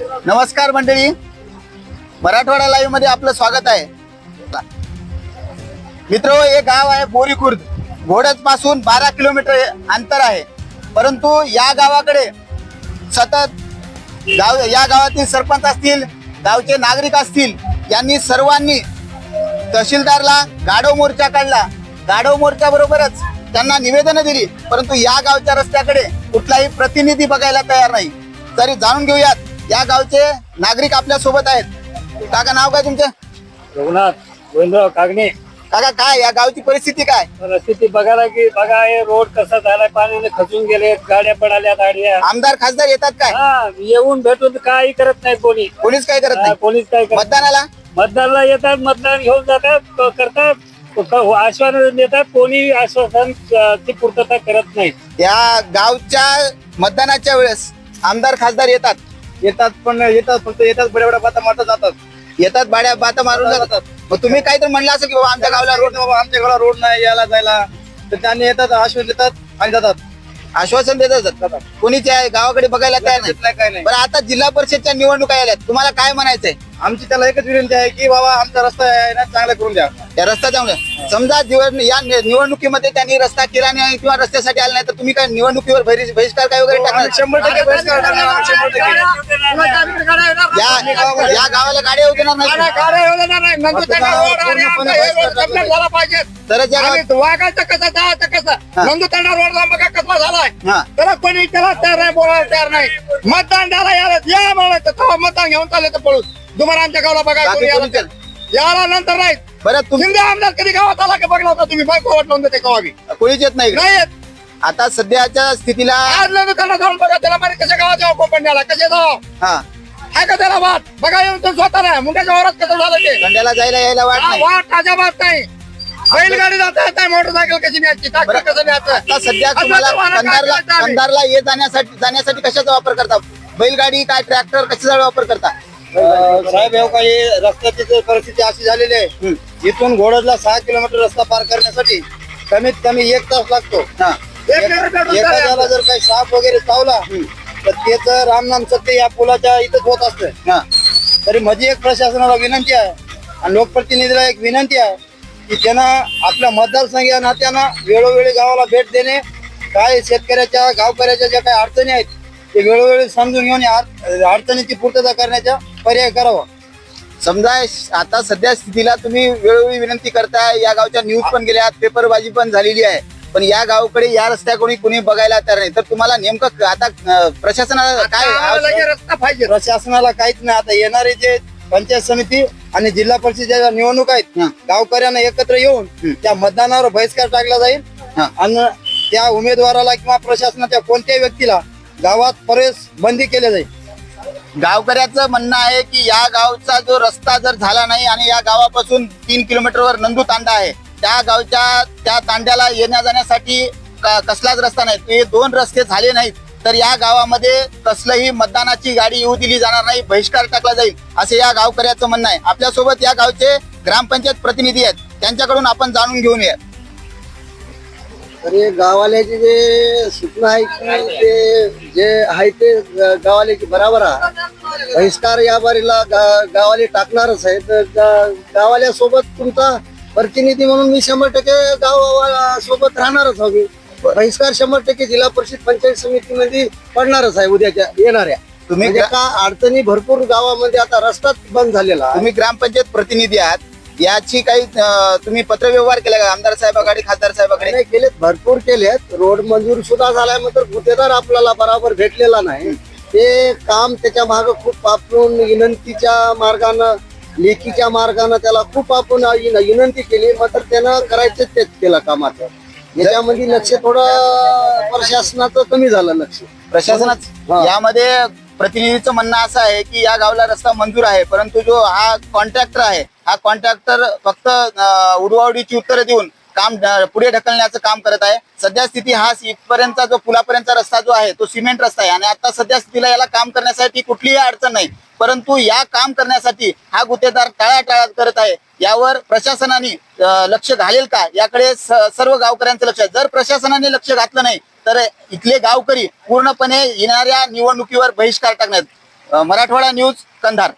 नमस्कार मंडळी. मराठवाडा लाईव्हमध्ये आपलं स्वागत आहे. मित्र हे गाव आहे बोरी खुर्द घोडच पासून बारा किलोमीटर अंतर आहे. परंतु या गावाकडे सतत गाव या गावातील सरपंच असतील गावचे नागरिक असतील यांनी सर्वांनी तहसीलदारला गाढव मोर्चा काढला. गाढव मोर्चा बरोबरच त्यांना निवेदन दिली. परंतु या गावच्या रस्त्याकडे कुठलाही प्रतिनिधी बघायला तयार नाही. तरी जाणून घेऊयात. या गावचे नागरिक आपल्यासोबत आहेत. काका नाव काय तुमचं? रघुनाथ गोविंदराव कागणे. काका काय या गावची परिस्थिती काय? परिस्थिती बघायला की बघा हे रोड कसा झालाय पाण्याने खचून गेले गाड्या पडाल्या गाड्या आमदार खासदार येतात काय? हा येऊन भेटून काही करत नाही कोणी. कोणीच काय करत हा, नाही? कोणीच काय करत मतदानाला? मतदानला येतात मतदान घेऊन जातात क- करतात. क- आश्वासन देतात कोणी आश्वासन अ, ची पूर्तता करत नाही या गावच्या मतदानाच्या वेळेस आमदार खासदार येतात. येतात पण येतात फक्त येतात बड्या बड्या बाता मारता जातात. येतात बाड्या बाता मारून जातात. मग तुम्ही काहीतरी म्हणलं असं की बाबा आमच्या गावला रोड बाबा आमच्या गावाला रोड नाही यायला जायला. तर त्यांनी येतात आश्वासन देतात आणि जातात. आश्वासन देतात कोणीच या गावाकडे बघायला तयार नाही. काय नाही. बरं आता जिल्हा परिषदच्या निवडणुका आल्यात. तुम्हाला काय म्हणायचंय? आमची त्याला एकच विनंती आहे की बाबा आमचा रस्ता आहे ना चांगला करून द्या. या रस्ता चांगला. समजा निवड या नि- निवडणुकीमध्ये त्यांनी रस्ता केला नाही किंवा रस्त्यासाठी आला नाही तर तुम्ही काय निवडणुकीवर बहिरी- बहिष्कार काय वगैरे टाकणार? शंभर टक्के बहिष्कार टाकणार आम्ही, शंभर टक्के. या गावाला गाड्या येऊ देणार नाही. तरच या गावात वागायचं कसं जायचं कसं? रोड कसा झालाय? हा. त्याला कोणी त्याला तयार नाही बोलायला तयार नाही. मतदान यायला या म्हणायचं तेव्हा मतदान घेऊन चालले तर पळून. तुम्हाला आमच्या गावाला बघा बाकी कोणी कोणी यायला तयार. याला नंतर नाही. बरं तुम्ही शिंदे आमदार कधी गावात आला की बघला होता तुम्ही? बायको वाट लावून देते कवा बी. कोणीच येत नाही. इकडे. नाही येत. आता सध्याच्या स्थितीला आज जाऊन बघा त्याला मारे कशा गावात जाऊ कोकण द्याला कसे जाऊ? हा. आहे का त्याला वाट बघा येऊन तो स्वतः नाही मुंड्याच्या वरात कसं झालं ते? खंड्याला जायला यायला वाट हा, नाही. वाट नाही. बैलगाडी जाता येत नाही मोटरसायकल कशी न्यायची? ट्रॅक्टर कसं न्यायचं? आता सध्या असं तुम्हाला कंधारला करायचं? कंधारला ये जाण्यासाठी जाण्यासाठी कशाचा वापर करता? बैलगाडी काय ट्रॅक्टर कशाचा वापर करता? अं, साहेब हो काही रस्त्याची जर परिस्थिती अशी झालेली आहे इथून घोडजला सहा किलोमीटर रस्ता पार करण्यासाठी कमीत कमी एक तास लागतो. हा. एक एखाद्याला चाललं. जर काही साप वगैरे चावला तर त्याच रामनाम सत्य या पुलाच्या इथंच होत असतं. हा. तरी माझी एक प्रशासनाला विनंती आहे आणि लोकप्रतिनिधीला एक विनंती आहे की त्यांना आपल्या मतदारसंघ या नात्यानं वेळोवेळी गावाला भेट देणे काय शेतकऱ्याच्या गावकऱ्याच्या ज्या काही अडचणी आहेत ते वेळोवेळी समजून घेऊन या अडचणीची पूर्तता करण्याचा पर्याय करावा. समजा आता सध्या स्थितीला तुम्ही वेळोवेळी विनंती करताय. या गावच्या न्यूज पण गेल्या पेपरबाजी पण झालेली आहे. पण या गावकडे या रस्त्याकडे कोणी बघायला तयार नाही तर तुम्हाला नेमकं आता प्रशासनाला काय रस्ता पाहिजे प्रशासनाला काहीच नाही आता येणारे जे पंचायत समिती आणि जिल्हा परिषदेच्या ज्या निवडणूक आहेत. गावकऱ्यांना एकत्र येऊन. त्या मतदानावर बहिष्कार टाकला जाईल. आणि त्या उमेदवाराला किंवा प्रशासनाच्या कोणत्याही व्यक्तीला गावात प्रवेश बंदी केले जाईल गावकऱ्याचं म्हणणं आहे की या गावचा जो रस्ता जर झाला नाही आणि या गावापासून तीन किलोमीटरवर नंदू तांडा आहे त्या गावच्या त्या तांड्याला येण्या जाण्यासाठी कसलाच रस्ता नाही. ते दोन रस्ते झाले नाहीत. तर या गावामध्ये कसलंही मतदानाची गाडी येऊ दिली जाणार नाही बहिष्कार टाकला जाईल असे या गावकऱ्याचं म्हणणं आहे. आपल्यासोबत या गावचे ग्रामपंचायत प्रतिनिधी आहेत. त्यांच्याकडून आपण जाणून घेऊन या अरे गावाल्याची जे सूचना आहे की ते जे आहे ते ग- गावाल्याची बराबर आहे. बहिष्कार या बारीला गा- गावाले टाकणारच आहे. तर गा- गावाल्यासोबत तुमचा प्रतिनिधी म्हणून मी शंभर टक्के गावा सोबत राहणारच हवी बहिष्कार शंभर टक्के जिल्हा परिषद पंचायत समितीमध्ये पडणारच आहे उद्याच्या येणाऱ्या. तुम्ही म्हणजे का अडचणी भरपूर गावामध्ये आता रस्ताच बंद झालेला आहे. तुम्ही ग्रामपंचायत प्रतिनिधी आहात. याची काही अं, तुम्ही पत्रव्यवहार केला का? आमदार साहेबाकडे खासदार साहेबाकडे नाही केलेत. भरपूर केलेत. रोड मंजूर सुद्धा झालाय मात्र गुत्तेदार आपल्याला बराबर भेटलेला नाही. ते काम त्याच्या माग खूप आपण विनंतीच्या मार्गानं लेखीच्या मार्गानं त्याला खूप आपण विन- विनंती केली मात्र त्यानं करायचं तेच केलं कामाचं. याच्यामध्ये लक्ष थोडं प्रशासनाचं कमी झालं लक्ष. प्रशासनाच. यामध्ये प्रतिनिधीचं म्हणणं असं आहे की या गावला रस्ता मंजूर आहे परंतु जो हा कॉन्ट्रॅक्टर आहे हा कॉन्ट्रॅक्टर फक्त अं, उडवाउडीची उत्तरं देऊन काम पुढे ढकलण्याचं काम करत आहे. सध्या स्थिती हा इथपर्यंतचा जो पुलापर्यंतचा रस्ता जो आहे तो सिमेंट रस्ता आहे. आणि आता सध्या स्थितीला याला काम करण्यासाठी कुठलीही अडचण नाही. परंतु या काम करण्यासाठी हा गुत्तेदार टाळाटाळा करत आहे. यावर प्रशासनाने लक्ष घालेल का? याकडे सर्व गावकऱ्यांचं लक्ष आहे. जर प्रशासनाने लक्ष घातलं नाही तर इथले गावकरी पूर्णपणे येणाऱ्या निवडणुकीवर बहिष्कार टाकण्यात मराठवाडा न्यूज कंधार.